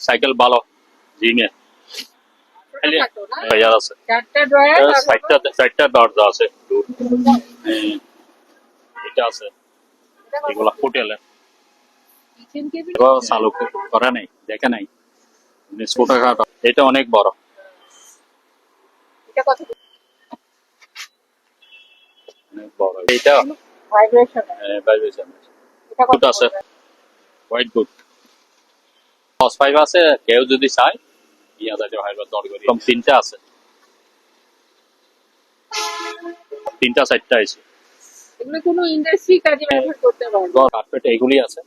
Cycle ভালো জিমে আছে। চারটা আর চারটা চারটা দরজা আছে হ্যাঁ, এটা আছে। এগুলা হোটেলে। Kitchen table? এগুলো চালু করে নাই দেখে নাই। ছোটখাটো এটা অনেক বড়। এটা কত? বড়। এটা? ভাইব্রেশন আছে। হোয়াইট গুড দশ ফাইভ আছে কেউ যদি চায় ইয়া যাচ্ছে ভাই দর করি। কম তিনটা আছে। তিনটা চারটা আছে। এগুলো কোনো ইন্ডাস্ট্রি কাজে ব্যবহার করতে পারব। কার্পেট এগুলি আছে।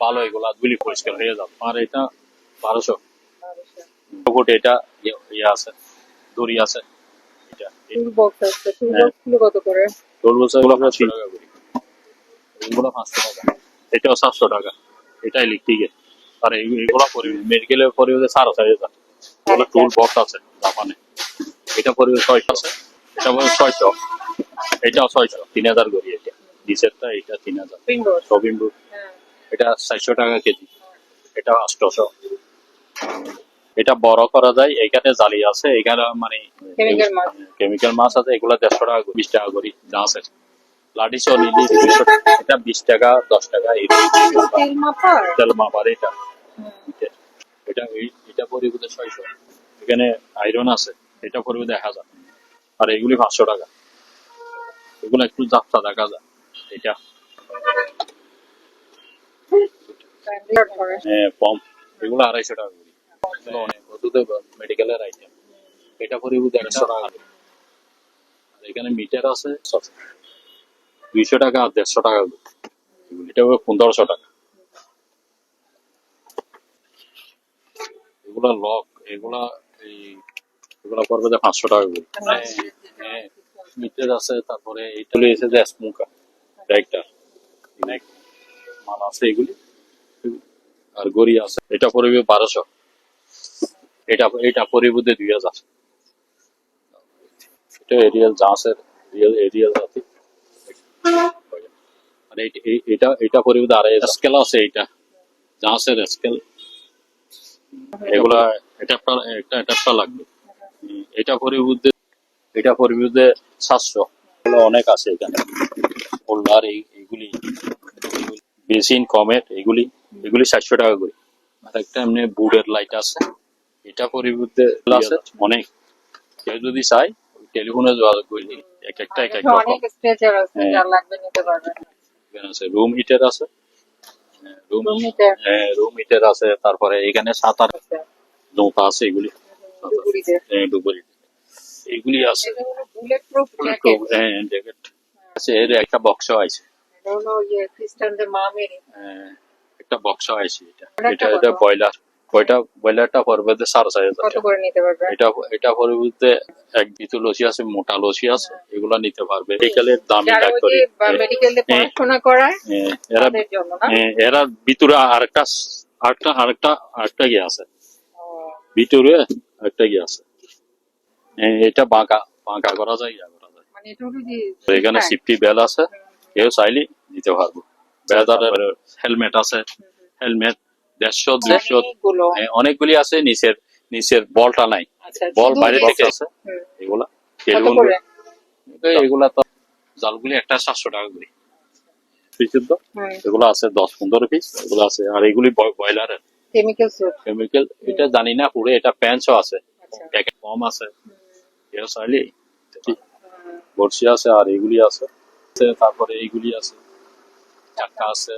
ভালো এগুলা দুলি পরিষ্কার হয়ে যাবে। আর এটা বারোশো। এটা ইয়ে- ইয়ে আছে দড়ি আছে। টুল বক্স আছে টুল হ্যাঁ। বক্সগুলো কত করে? টোল বলছে এগুলো পাঁচশো টাকা করি। এগুলো পাঁচশো টাকা। এটাও সাতশো টাকা। এটাই লিখতে গিয়ে আর এগুলো পরিবেশ মেডিকেলের পরিবেশে সাড়ে চারি হাজার এগুলো টুল বক্স আছে জাপানে। এটা ছয়শো আছে এটা পরিবেশ ছয়শো। এটাও ছয়শো তিন হাজার করি এটা। নিচেরটা এটা তিন হাজার। হ্যাঁ। এটা চারশো টাকা কেজি। এটা এটা বড় করা যায় এখানে জালি আছে এখানে মানে। কেমিক্যাল মাছ আছে এগুলো দেড়শো টাকা বিশ টাকা করি যা আছে। দুইশো টাকা এটা বিশ টাকা দশ টাকা তেল মাপার? এটা। এটা এটা পরিবর্তে ছয়শো। এখানে আয়রন আছে এটা পরিবর্তে এক হাজার। আর এগুলি পাঁচশো টাকা। এগুলো একটু জাপসা দেখা যায় এটা। Standard করে। এগুলো আড়াইশো টাকা করি। অনেক মেডিকেলের আইটেম এটা পরিবর্তে একশো টাকা আর এখানে মিটার আছে দুইশো টাকা আর দেড়শো টাকা এটা হবে পনেরোশো টাকা। এগুলা লক, এগুলা এই, এগুলা পড়বে যে পাঁচশো টাকা করে। হ্যাঁ আছে, তারপরে এসে যে একটা অনেক মাল আছে এগুলি। আর গড়ি আছে, এটা পড়বে বারোশো। এটা এটা পরিবর্তে দুই হাজার। এটা এরিয়াল রিয়েল এরিয়াল জাতি। আর এই- এটা এটা পরিবর্তে স্কেল আছে জাহাজের স্কেল এগুলা এটা একটা এটা লাগবে। এটা পরিবর্তে এটা পরিবর্তে সাতশো। অনেক আছে এখানে। হোল্ডার এই এইগুলি। বেসিন কমেট এগুলি এগুলি সাতশো টাকা করে। আর একটা এমনি বুডের লাইট আছে। এটা পরিবর্তে আছে? অনেক। কেউ যদি চাই টেলিফোনে যোগাযোগ করলি এক একটা এক এক অনেক স্ট্রেচার আছে হ্যাঁ। যা লাগবে নিতে পারবেন। আছে রুম হিটার আছে। Room Room heater। Room heater আছে তারপরে এখানে সাঁতার আছে নৌকা আছে এগুলি। হ্যাঁ, ডুবুরি। এগুলি আছে। বুলেট প্রুফ জ্যাকেট হ্যাঁ জ্যাকেট আছে এর একটা বক্স আছে। ইয়ে খ্রিস্টানদের হ্যাঁ, একটা বক্স আছে এটা। এটা? এটা বয়লার ওইটা বয়লারটা পড়বে যে সাড়ে চার হাজার কত করে নিতে পারবেন এটা এটা পরিবর্তে এক বিতু লসি আছে মোটা লসি আছে এগুলা নিতে পারবে। মেডিকেলের দামি ডাক্তারি মেডিকেলে পড়াশোনা এরা এ, এরা ভিতরে আরেকটা আরেকটা আরেকটা আরেকটা গিয়ে আছে। ভিতরে আরেকটা গিয়ে আছে। এ, এটা বাঁকা বাঁকা করা যায় ইয়া করা যায়। মানে এখানে হ্যাঁ। সিফটি বেল আছে। কেউ চাইলে দিতে পারব। বেদারের হেলমেট আছে। হেলমেট দেড়শো দুশো অনেকগুলি। আছে নিচের নিচের বলটা নাই। আচ্ছা বল বাইরে থেকে আছে। এগুলা এগুলা তো জালগুলি একটা সাতশো টাকা করে। বিশুদ্ধ? এগুলো আছে দশ পনেরো পিস এগুলো আছে। আর এগুলি ব্রয়লারের। কেমিক্যাল এটা জানি না পুরো এটা প্যান্টও আছে। আচ্ছা। প্যাকেট কম আছে। চাইলে হুম। আছে আর এগুলি আছে। তারপরে এইগুলি আছে। আছে।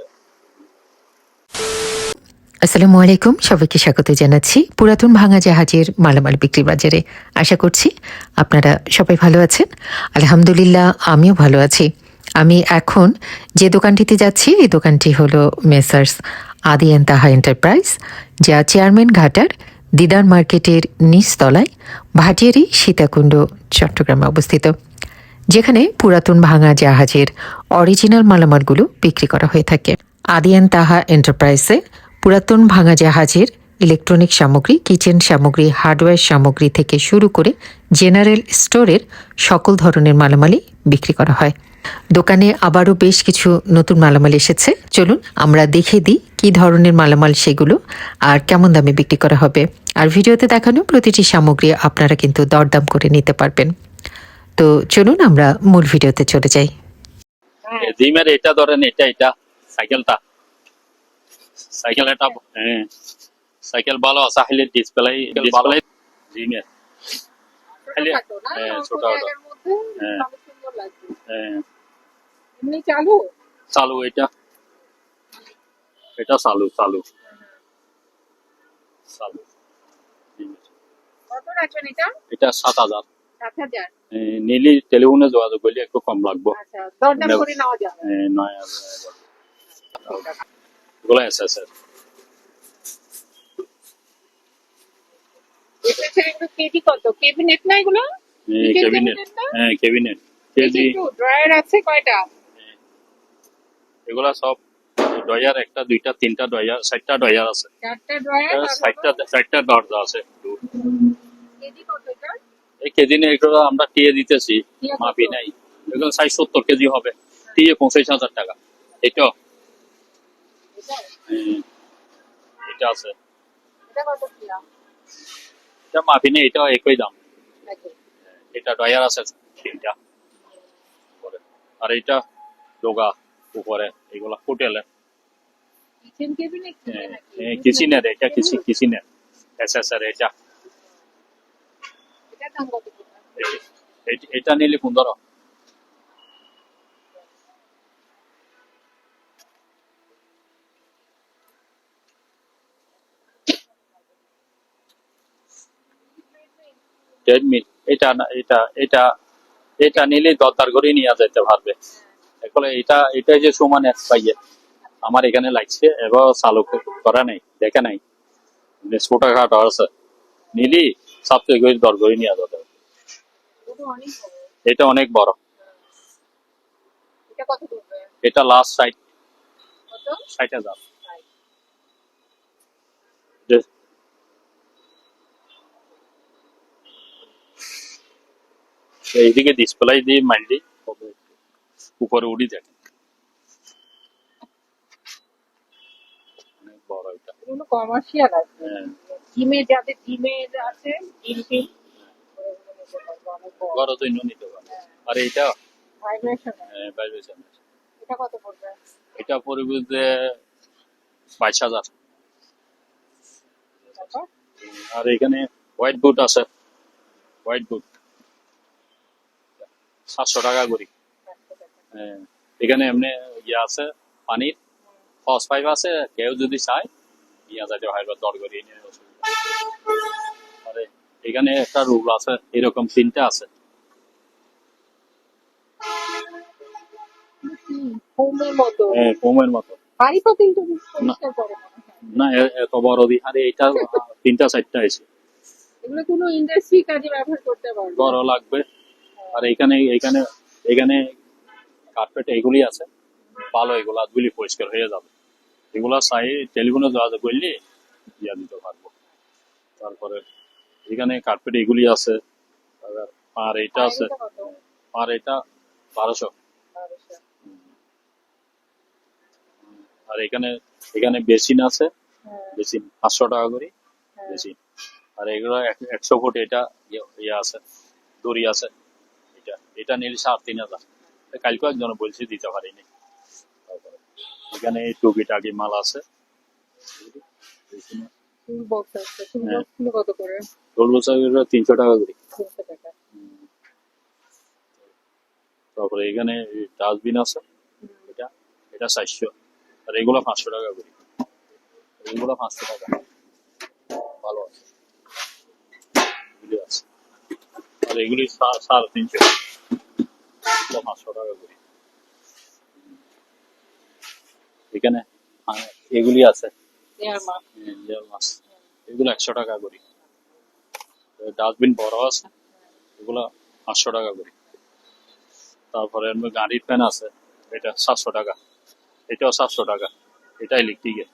আসসালামু আলাইকুম, সবাইকে স্বাগত জানাচ্ছি পুরাতন ভাঙা জাহাজের মালামাল বিক্রি বাজারে। আশা করছি আপনারা সবাই ভালো আছেন। আলহামদুলিল্লাহ, আমিও ভালো আছি। আমি এখন যে দোকানটিতে যাচ্ছি, এই দোকানটি হলো মেসার্স আদিয়ান তাহা এন্টারপ্রাইজ, যা চেয়ারম্যান ঘাটার দিদার মার্কেটের নিচতলায় ভাটিয়ারি সীতাকুণ্ড, চট্টগ্রামে অবস্থিত, যেখানে পুরাতন ভাঙা জাহাজের অরিজিনাল মালামালগুলো বিক্রি করা হয়ে থাকে। আদিয়ান তাহা এন্টারপ্রাইজে পুরাতন ভাঙা জাহাজের ইলেকট্রনিক সামগ্রী, কিচেন সামগ্রী, হার্ডওয়্যার সামগ্রী থেকে শুরু করে জেনারেল স্টোরের সকল ধরনের মালামালই বিক্রি করা হয়। দোকানে আবারও বেশ কিছু নতুন মালামাল এসেছে। চলুন আমরা দেখে দিই কি ধরনের মালামাল সেগুলো আর কেমন দামে বিক্রি করা হবে। আর ভিডিওতে দেখানো প্রতিটি সামগ্রী আপনারা কিন্তু দরদাম করে নিতে পারবেন। তো চলুন আমরা মূল ভিডিওতে চলে যাই। হ্যাঁ জিমের এটা ধরেন, এটা এটা, সাইকেলটা। সাইকেল এটা হ্যাঁ সাইকেল ভালো আছে হাইলে ডিসপ্লে ডিসপ্লে জিমের খালি- ছোটখাটো না? হ্যাঁ, অল্প ছোটখাটো। জায়গার মধ্যে হ্যাঁ। ভালো সুন্দর লাগবে। হ্যাঁ, এমনি চালু? চালু এটা এটা চালু চালু চালু জিমের। কত রাখবেন এটা? এটা সাত হাজার সাত হাজার? নিলি টেলিফোনে যোগাযোগ করলে একটু কম লাগবে আচ্ছা, দরদাম নেব। করে নেওয়া যাবে। এ, নয় হাজার আছে কেজি কত? কেবিনেট না এগুলো? হ্যাঁ ক্যাবিনেট কেজি ড্রয়ার আছে কয়টা? এগুলা সব একটা দুইটা তিনটা চারটা আছে চারটা ড্রয়ার চারটা চারটা দরজা আছে কেজি কত এটা? এই কেজি নিয়ে এগুলো আমরা টিয়ে দিতেছি? মাপি নাই এগুলো সত্তর কেজি হবে টিয়ে পঁচিশ হাজার টাকা এটা? এটা আছে। এটা এটা মাপি নেই এটাও একই দাম। এটা ডয়ার আছে তিনটা। আর এটা ডোগা উপরে এগুলা হোটেলে। কিচেন কেবিনেট কিনে নাকি? কিচিনের এটা কিচি কিচিনের এসএসআর এটা? এটি- এটি- এটা নিলে পনেরো। ট্রেডমিল এটা এটা এটা এটা নিলে দরদার করে নিয়ে যেতে পারবে। এখন এটা এটা যে সমান এক পাইয়ে। আমার এখানে লাগছে এবার চালু করা নাই দেখে নাই। ছোটা খাটো আছে। নিলি সব থেকে দর করে নিয়ে যেতে। এটা অনেক বড়। এটা লাস্ট সাইড কত? ষাট হাজার। এইদিকে ডিসপ্লাই দিয়ে মাইন্ডি উপরে উড়ি দেখেন অনেক বড় এটা। এগুলো কমার্শিয়াল আছে। হ্যাঁ। জিমে যাদের জিমে আছে জিম টিম বড় বড় তো ইন্ন নিতে পারে আর এটা ভাইব্রেশন ভাইব্রেশন এটা কত পড়বে? এটা পরিবর্তে বাইশ হাজার। আর এখানে হোয়াইট বুট আছে। হোয়াইট বুট সাতশো টাকা করি। হ্যাঁ, এখানে এমনি ইয়ে আছে পানির হস পাইপ আছে কেউ যদি চায় ইয়া হয় দর করিয়ে নিয়ে আরে এখানে একটা রুল আছে এরকম তিনটা আছে। হুম, মতো। হ্যাঁ, না। এত বড় এটা তিনটা চারটা আছে। এগুলো কোনো ইন্ডাস্ট্রি কাজে ব্যবহার করতে পারবে বড় লাগবে। আর এখানে এখানে এখানে কার্পেট এগুলি আছে। ভালো এগুলা ধুলি পরিষ্কার হয়ে যাবে। এগুলা চাই টেলিফোনে যোগাযোগ করলে ইয়া দিতে পারব তারপরে এখানে কার্পেট এগুলি আছে। আর- এটা আছে। আর এটা বারোশো। আর এখানে এখানে বেসিন আছে। হ্যাঁ, বেসিন পাঁচশো টাকা করে হ্যাঁ। বেসিন। আর এগুলো এক- একশো ফুট এটা ইয়ে- ইয়ে আছে। দড়ি আছে। এটা এটা নিলে সাড়ে তিন হাজার। কালকে একজন বলছে দিতে পারিনি। তারপরে এখানে টুকি টাকি মাল আছে। হ্যাঁ। তিনশো টাকা করে। তারপরে এখানে ডাস্টবিন আছে। এটা এটা চারশো। আর এগুলো পাঁচশো টাকা করে। এগুলো পাঁচশো টাকা। ভালো আছে। আছে। এগুলি সাড়ে তিনশো পাঁচশো টাকা করে এখানে এগুলি আছে। এগুলো একশো টাকা করে। ডাস্টবিন বড় আছে। এগুলো পাঁচশো টাকা করে। তারপরে গাড়ির ফ্যান আছে। এটা সাতশো টাকা। এটাও সাতশো টাকা। এটা ইলেকট্রিকের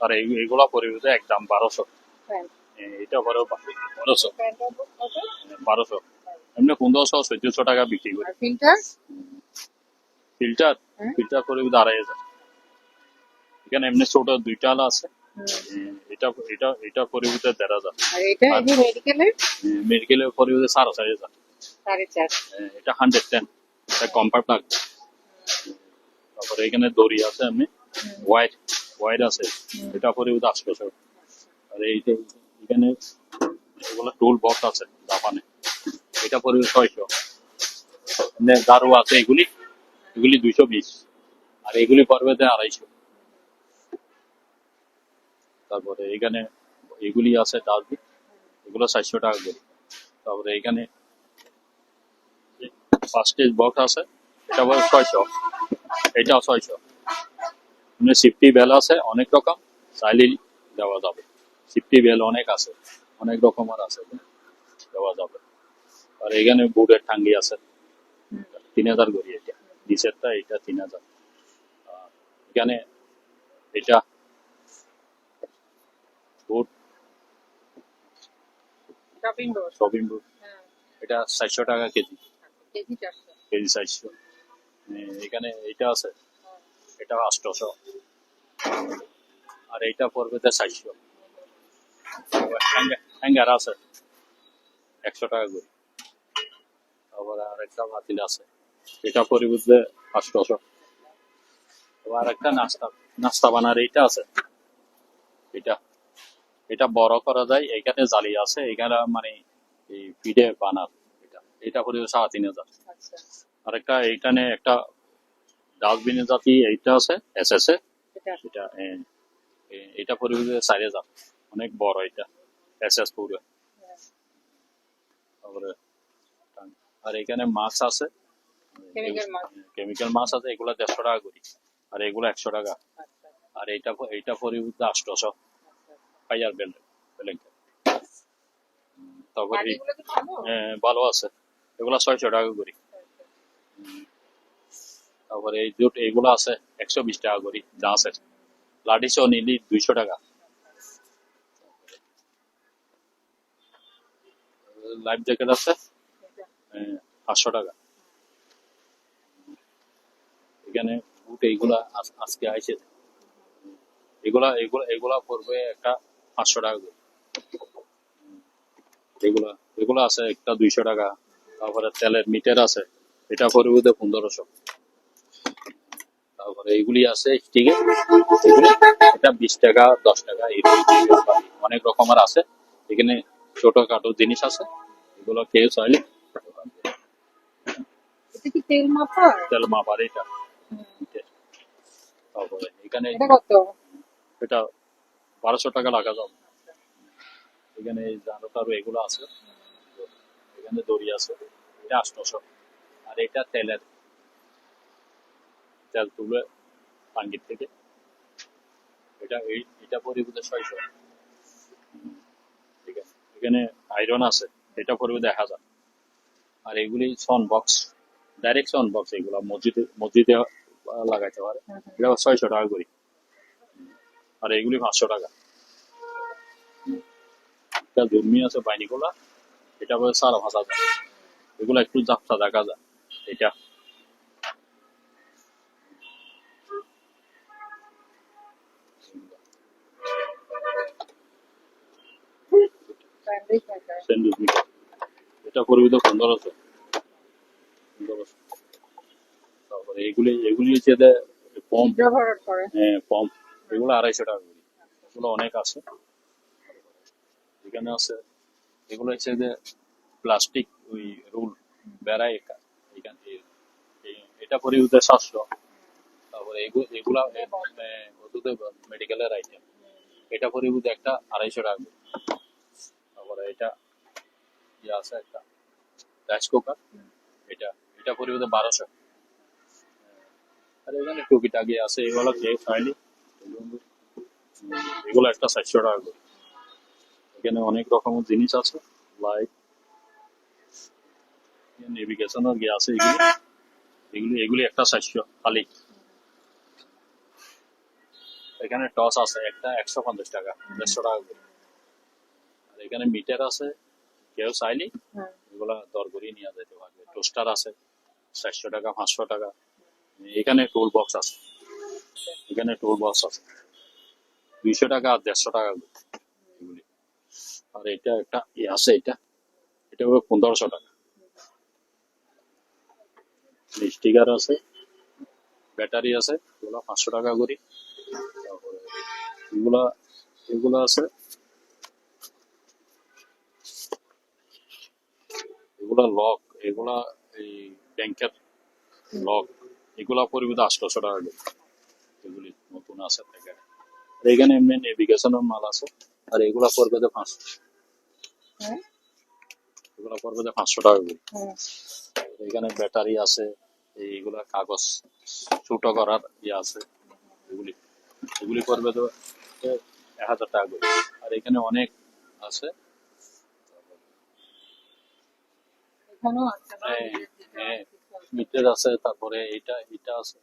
আর এগুলা পরিবর্তে একদম বারোশো। এটা পরেও বারোশো। বারোশো। এমনি পনেরোশো চোদ্দশো টাকা বিক্রি করি আর ফিল্টার ফিল্টার হ্যাঁ। ফিল্টার পরিবর্তে আড়াই হাজার এখানে এমনি ছোট দুইটা আলা আছে হুম। উম, এটা এটা এটা পরিবর্তে দেড় হাজার আর এটা এই যে মেডিকেলে মেডিকেলের পরিবর্তে সাড়ে চার হাজার সাড়ে চার উম, এটা হান্ড্রেড টেন এটা কম্পার্ট লাগবে তারপরে এখানে দড়ি আছে এমনি হোয়াইট হোয়াইট আছে এটা পরিবর্তে আটশোশো আর এইটা এখানে এগুলো টুল বক্স আছে জাপানে এটা পরিবর্তে ছয়শো। দারু আছে এগুলি এগুলি দুইশো বিশ। আর এগুলি পড়বে আড়াইশো। তারপরে এখানে এগুলি আছে ডাস্টবিন এগুলো চারশো টাকা করে। তারপরে এখানে ফার্স্ট স্টেজ বক্স আছে, এটা বলে ছয়শো। এটাও ছয়শো। এমনি সিফটি বেল আছে, অনেক রকম চাইলেই দেওয়া যাবে। সিফটি বেল অনেক আছে, অনেক রকমের আছে, দেওয়া যাবে। আর এখানে বুটের ঠাঙ্গি আছে তিন হাজার করি এটা নিচেরটা এটা তিন হাজার এখানে এটা বুট শপিং বুট হ্যাঁ এটা চারশো টাকা কেজি কেজি চারশো এখানে এটা আছে এটা আটশোশো আর এইটা পড়বে তো চারশো হ্যাঙ্গার আছে একশো টাকা করে তারপরে আর একটা বাতিল আছে। এটা পরিবর্তে আটশোশো আর একটা নাস্তা নাস্তা বানার এইটা আছে। এটা এটা বড় করা যায় এখানে জালি আছে এখানে মানে এই পিঠে বানার এটা। এটা পরিবর্তে সাড়ে তিন হাজার আরেকটা এইখানে একটা ডাস্টবিনের জাতি এইটা আছে এস এস এ এটা এটা পরিবর্তে চার হাজার অনেক বড় এটা এস এস পুরো। হ্যাঁ। তারপরে আর এখানে মাছ আছে। কেমিক্যাল মাছ। আছে এগুলা দেড়শো টাকা করি। আর এগুলো একশো টাকা। আচ্ছা আর এইটা এইটা পরিবর্তে আটশোশো হাজার বেল বেলেন তারপরে এই- পানিগুলো কি ভালো? আছে। এগুলা ছয়শো টাকা করি। তারপরে এই জুট এইগুলো আছে একশো বিশ টাকা করি। যা আছে। লাঠি নিলি দুইশো টাকা। লাইফ জ্যাকেট আছে পাঁচশো টাকা। এখানে বুট এইগুলা আজকে আইছে। এগুলা এগুলা এগুলা পড়বে একটা পাঁচশো টাকা এগুলা এগুলা আছে একটা দুইশো টাকা। তারপরে তেলের মিটার আছে। এটা পরিবর্তে পনেরোশো। তারপরে এইগুলি আছে ঠিক আছে। এটা বিশ টাকা, দশ টাকা এরকম অনেক রকমের আছে। এখানে ছোটখাটো জিনিস আছে। এগুলো কেউ চাইলে এটা কি তেল মাপার? তেল মাপার এটা তারপরে এখানে এটা কত? এটা বারোশো টাকা লাগা যাবে। এখানে জানো তারও এগুলো আছে। এখানে দড়ি আছে। এটা আটশোশো আর এটা তেলের। তেল তুলে টাঙ্গির থেকে। এটা এই এটা পরিবর্তে ছয়শো। ঠিক আছে। এখানে আয়রন আছে। এটা পরিবর্তে এক হাজার। আর এগুলি sound box direct sound box এগুলো মসজিদে মসজিদে লাগাইতে পারে। এটা ছয়শো টাকা করি। আর এগুলি পাঁচশো টাকা। এটা জন্মি আছে বাইনিগুলা এটা বলে সাড়ে পাঁচ হাজার এগুলো একটু যাত্রা দেখা যায়। এটা। স্যান্ডউইচ এটা পরিবিত পনেরোশো পনেরোশো তারপরে এগুলি এগুলি হচ্ছে পম্প হ্যাঁ পম্প এগুলো আড়াইশো টাকা করে। এগুলো অনেক আছে। এখানে আছে এগুলো হচ্ছে যে প্লাস্টিক ওই রুল এখান এ- এটা সাতশো। তারপরে এগুলো মেডিকেলের আইটেম এটা পরিবর্তে একটা আড়াইশো টাকা তারপরে এটা ইয়ে আছে একটা রাইস কুকার এটা এটা পরিবর্তে বারোশো আর এখানে টুকি টাকি আছে এগুলো কে খাইলি এগুলো একটা চারশো টাকা করে এখানে অনেক রকমের জিনিস আছে লাইট নেভিগেশনের গিয়ে আছে এগুলি এগুলি এগুলি একটা চারশো খালি এখানে টস আছে একটা একশো পঞ্চাশ টাকা দেড়শো টাকা করে আর এখানে মিটার আছে কেউ চাইলি হ্যাঁ। এগুলা দর করিয়ে নিয়ে যেতে পারবে। টোস্টার আছে চারশো টাকা পাঁচশো টাকা। এখানে টুল বক্স আছে। এখানে টোল বক্স আছে। দুইশো টাকা আর দেড়শো টাকা এগুলি। আর এটা একটা ই আছে এটা। এটা হবে পনেরোশো টাকা। স্টিকার আছে ব্যাটারি আছে এগুলো পাঁচশো টাকা করে। তারপরে এগুলা এগুলো আছে। এগুলা লক এগুলা এই ব্যাংকের লক এগুলা পরিমিত আটশোশো টাকা করে এগুলি নতুন আছে আর এখানে এমনি নেভিগেশনের মাল আছে আর এগুলা পড়বে যে পাঁচশো। হ্যাঁ। এগুলা পড়বে যে পাঁচশো টাকা করে। এখানে ব্যাটারি আছে এইগুলা কাগজ ছোট করার ইয়ে আছে এগুলি। এগুলি করবে তো এক হাজার টাকা করে। আর এখানে অনেক আছে এখানেও আছে না হ্যাঁ, হ্যাঁ। মিটার আছে তারপরে এটা এটা আছে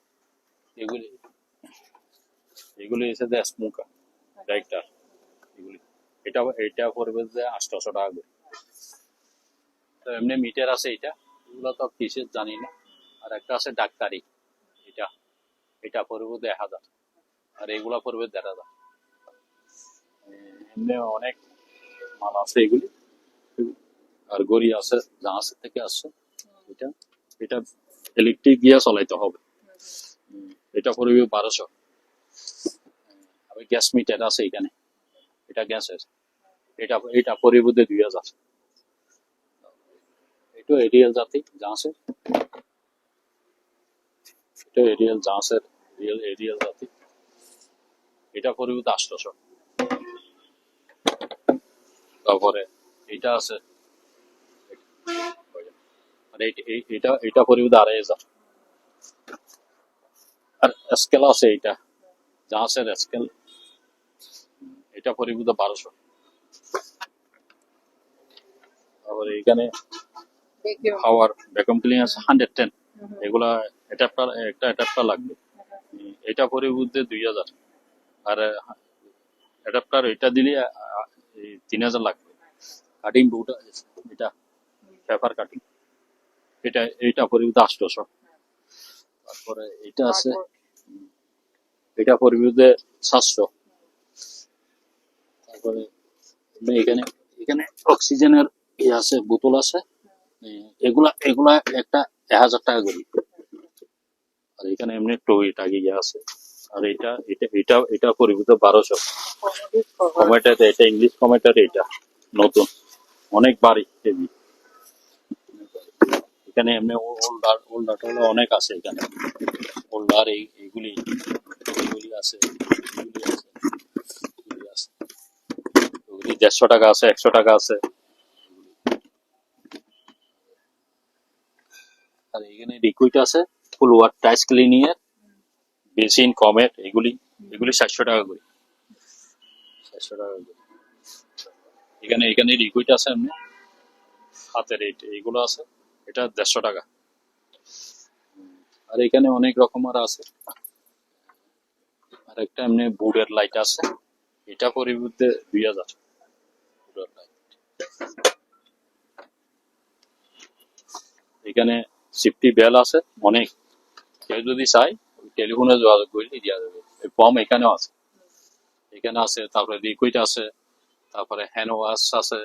এগুলি এগুলি এসে যে স্মোকার লাইটার এগুলি। এটা এটা পড়বে যে আটশোশো টাকা করে। তো এমনি মিটার আছে এটা এগুলো তো কিসের জানি না। আর একটা আছে ডাক্তারি এটা এটা পড়বে এক হাজার। আর এগুলা পড়বে দেড় হাজার। এমনি অনেক মাল আছে এগুলি। আর গড়ি আছে জাহাজের থেকে আসছে এটা এটা ইলেকট্রিক দিয়ে চলাইতে হবে। এটা পড়বে বারোশো। গ্যাস মিটার আছে এখানে। এটা গ্যাসের। এটা এটা পরিবর্তে দুই হাজার। এটা এরিয়াল জাতি জাহাজের এটা এরিয়াল জাহাজের রিয়েল এরিয়াল জাতি। এটা পরিবর্তে আটশোশো। তারপরে, এটা আছে। আর এই- এটা এটা পরিবর্তে আড়াই হাজার আর স্কেল আছে এইটা। জাহাজের স্কেল এটা পরিবর্তে বারোশো। তারপরে এখানে পাওয়ার ভ্যাকুম ক্লিন আছে হান্ড্রেড টেন এগুলা অ্যাডাপ্টার একটা অ্যাডাপ্টার লাগবে। এটা পরিবর্তে দুই হাজার। আর অ্যাডাপ্টার এটা দিলে তিন হাজার লাগবে। কাটিং বুট এটা। পেপার কাটিং। এটা এটা পরিবর্তে আটশোশো তারপরে এটা আছে এটা পরিবর্তে সাতশো। তারপরে এখানে এখানে অক্সিজেনের ইয়ে আছে বোতল আছে। এগুলা এগুলা একটা এক হাজার টাকা করে। আর এখানে এমনি টই টাকি ইয়ে আছে। আর এটা এটা এটা এটা পরিবর্তে বারোশো। কমেটাতে এটা ইংলিশ কমেটার এটা নতুন। অনেক বাড়ি হেভি এখানে এমনি ওল্ডার ওল্ডার টোল্ডার অনেক আছে এখানে। ওল্ডার এই, এইগুলি এগুলি আছে এগুলি আছে এগুলি দেড়শো টাকা আছে, একশো টাকা আছে। আর এখানে লিকুইড আছে ফুল ওয়ার টাইস ক্লিনিং এর বেসিন, কমেট, এগুলি এগুলি সাতশো টাকা করে। সাতশো টাকা করে। এখানে এখানে লিকুইড আছে এমনি। হাতের এই, এইগুলো আছে। এটা দেড়শো টাকা। আর এখানে অনেক রকমের আছে। আর একটা এমনি বুড়ের লাইট আছে। এটা পরিবর্তে দুই হাজার। বুড়ের লাইট। এখানে সিফটি বেল আছে, অনেক। কেউ যদি চাই টেলিফোনে যোগাযোগ করলে দেওয়া যাবে। এই পম এখানেও আছে। এখানে আছে, তারপরে লিকুইড আছে, তারপরে হ্যান্ড ওয়াশ আছে।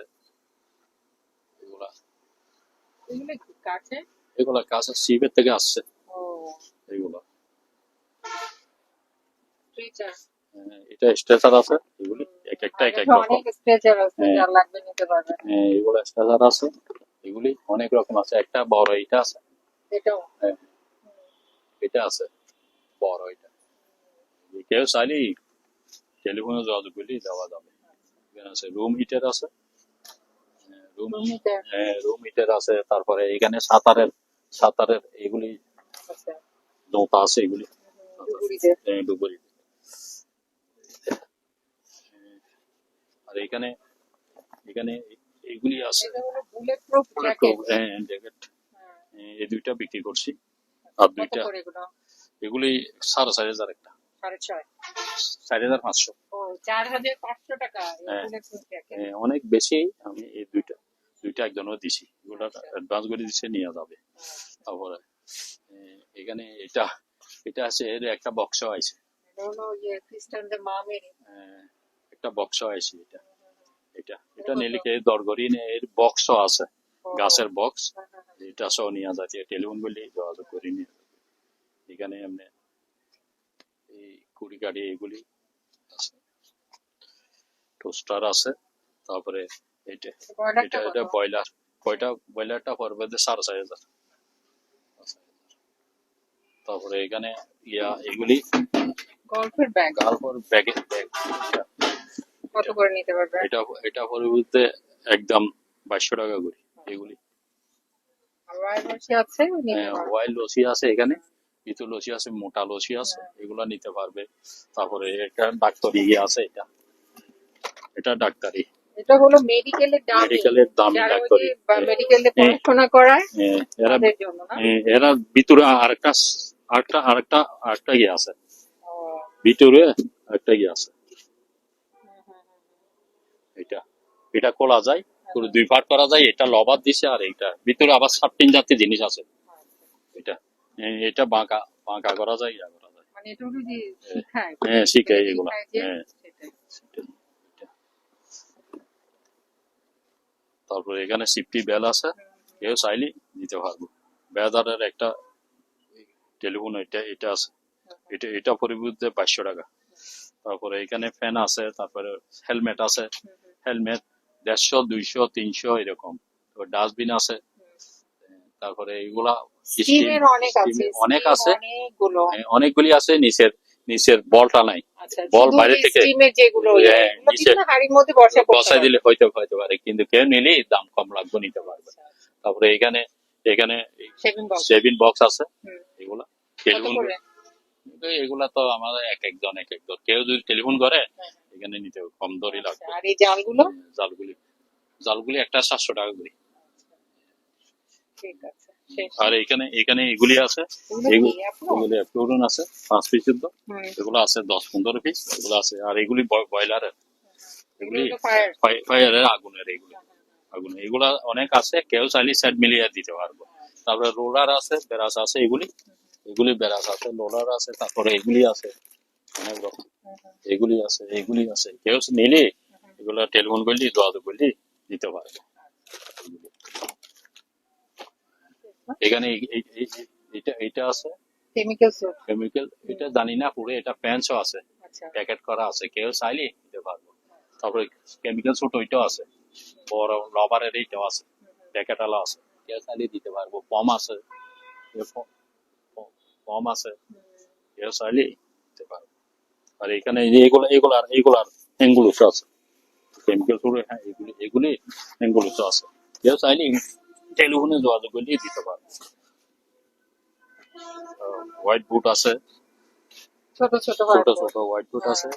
এগুলা। এগুলো কি কাছে এগুলা থেকে আসছে। এগুলা। স্ট্রেচার আহ, এটা স্ট্রেচার আছে এগুলি এক একটা এক এক রকম। অনেক স্ট্রেচার আছে হ্যাঁ। লাগবে নিতে পারবেন। আহ, স্ট্রেচার আছে এগুলি অনেক রকম আছে। একটা বড় এটা আছে। এটাও? হ্যাঁ, এটা আছে বড় এটা। কেউ চাইলে টেলিফোনে যোগাযোগ দেওয়া যাবে। এখানে আছে রুম হিটার আছে। রুম রুম হিটার আছে তারপরে এখানে সাঁতারের সাঁতারের এগুলি নৌকা আছে এগুলি। ডুবুরি আর এখানে এখানে এগুলি আছে। হ্যাঁ এই দুইটা বিক্রি করছি। আর দুইটা এগুলি? সাড়ে চার হাজার একটা। চার হাজার পাঁচশো। চার হাজার টাকা হ্যাঁ। অনেক বেশি আমি এই দুইটা দুইটা একজনও দিছি। এগুলো অ্যাডভান্স করে দিছে নিয়ে যাবে। তারপরে এখানে এটা এটা আছে এর একটা বক্স আছে। একটা বক্স আছে এটা। এটা এটা নিলে কে দরগরি নে এর বক্স আছে। গাছের বক্স হ্যাঁ, হ্যাঁ, হ্যাঁ। এটা সহ নিয়ে যাচ্ছে টেলিফোন বললে যোগাযোগ করি নিয়ে এখানে এমনি এই কুড়ি গাড়ি এগুলি আছে। টোস্টার আছে তারপরে এটা ব্রয়লারটা এটা এটা ব্রয়লার কয়টা ব্রয়লারটা পড়বে যে সাড়ে ছয় হাজার তারপরে এখানে ইয়া এগুলি গল্পের ব্যাগ তারপর ব্যাগে ব্যাগ কত করে নিতে পারবে? এটা এটা পরিবর্তে একদম বাইশশো টাকা করে এগুলি। আছে ওয়াইল লসি আছে এখানে কিছু লসি আছে মোটা লসি আছে এগুলা নিতে পারবে। তারপরে এটা ডাক্তারি আছে এটা। এটা ডাক্তারি। এটা হলো মেডিকেলের দামি মেডিকেলের দামি মেডিকেলে পড়াশোনা করায় এরা জন্য না? এরা ভিতরে আরেকটা আরেকটা আরেকটা আরেকটা ইয়ে আছে। ভিতরে একটা ইয়ে আছে। এটা এটা খোলা যায় পুরো দুই পার্ট করা যায় এটা লবার দিছে আর এটা ভিতরে আবার সাত তিন জাতীয় জিনিস আছে। এটা এটা বাঁকা বাঁকা করা যায় ইয়া করা যায়। মানে এটা হলো যে শিখায়। হ্যাঁ, শিখায় এগুলা। হ্যাঁ। তারপরে এখানে সিফটি বেল আছে। কেউ চাইলে দিতে পারব। বেদারের একটা টেলিফোন এটা এটা আছে। এটা এটা পরিবর্তে বাইশশো টাকা। তারপরে এখানে ফ্যান আছে তারপরে হেলমেট আছে। হেলমেট দেড়শো দুইশো তিনশো এরকম। ডাস্টবিন আছে। তারপরে স্টিমের অনেক আছে হ্যাঁ, অনেকগুলি আছে নিচের। নিচের বলটা নাই। আচ্ছা বল বাইরে থেকে- হ্যাঁ, বসাই দিলে হয়তো হইতে পারে কিন্তু কেউ নিলেই দাম কম লাগবে নিতে পারবে। তারপরে এখানে এখানে সেভিং বক্স আছে। এগুলা টেলিফোন এগুলা তো আমাদের এক একজন এক একজন। কেউ যদি টেলিফোন করে হ্যাঁ। এখানে নিতে হবে, কম দরই লাগবে। আর এই জালগুলো? জালগুলি জালগুলি একটা সাতশো টাকা করে। ঠিক আছে। আর এখানে এখানে এগুলি আছে। এগুলো পুরন আছে পাঁচ পিসের তো এগুলো আছে দশ পনেরো পিস এগুলো আছে। আর এগুলি ব্রয়লারের এগুলি। ফায়ারের আগুনের এগুলি। আগুন। এগুলা অনেক আছে কেউ চাইলে সেট মিলিয়ে দিতে পারব। তারপরে রোলার আছে বেরাস আছে এগুলি। এগুলি বেরাস আছে রোলার আছে তারপরে এগুলি আছে। অনেক রকম। এগুলি আছে এগুলি আছে। কেউ নিলে এগুলা টেলিফোন করলি যোগাযোগ করলি দিতে পারবে। এখানে এটা এটা আছে? কেমিক্যাল সোপ কেমিক্যাল এটা জানি না পুরো এটা প্যান্টও আছে। আচ্ছা। প্যাকেট করা আছে। কেউ চাইলে দিতে পারব। তারপরে কেমিক্যাল সুট ওইটাও আছে। বড় রবারের এইটাও আছে। প্যাকেট আলা আছে। কেউ চাইলে দিতে পারব। পম আছে। পম আছে। কেউ চাইলে দিতে পারব। আর এখানে যে এগুলো এগুলার এগুলার এঙ্গুলুস আছে। কেমিক্যাল সুট হ্যাঁ এগুলি এগুলি এঙ্গুলুস আছে। কেউ চাইলে টেলিফোনে যোগাযোগ করলে দিতে পারব হোয়াইট বুট আছে। ছোট ছোট ছোট ছোট হোয়াইট বুট আছে।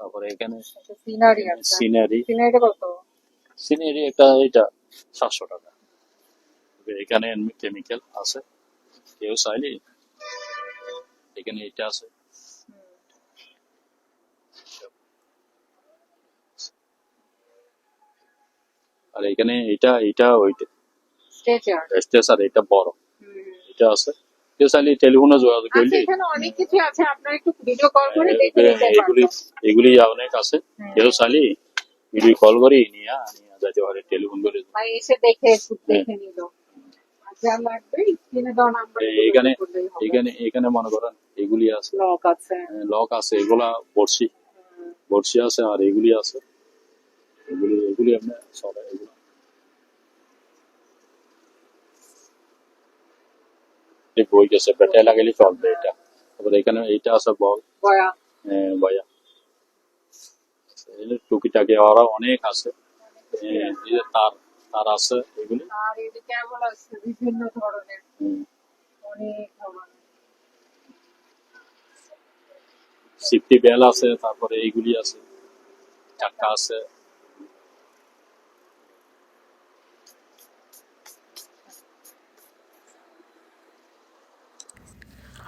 তারপরে এখানে সিনারি আছে। সিনারি সিনারিটা কত? সিনারি একটা এটা সাতশো টাকা। তবে এখানে কেমিক্যাল আছে। কেউ চাইলে এখানে এটা আছে। আর এখানে এটা এটা ওইটা। স্ট্রেচার এটা বড়। এটা আছে। কেউ চাইলে টেলিফোনে যোগাযোগ করলে এখানে অনেক কিছু আছে আপনারা একটু ভিডিও কল করে দেখে নিতে এগুলি এগুলি অনেক আছে। কেউ চাইলে ভিডিও কল করে নিয়ে নিয়ে যাইতে পারে টেলিফোন করে ভাই এসে দেখে দেখে নিল। আর যা লাগবে স্ক্রিনে দেওয়া নাম্বার এখানে এখানে এখানে মনে করেন এগুলি আছে। লক আছে। লক আছে। এগুলা বড়শি। হুম। বড়শি আছে আর এগুলি আছে। এগুলি এগুলি আপনার সব এগুলো এই বই গেছে বেটে লাগাইলে চলবে এটা। তারপরে এখানে এইটা আছে বল। বয়া। হ্যাঁ, যে টুকিটাকি ওরা অনেক আছে। হ্যাঁ, যে তার তার আছে এগুলি। আর যে বিভিন্ন ধরনের। অনেক সিফটি বেল আছে তারপরে এইগুলি আছে। চাক্কা আছে।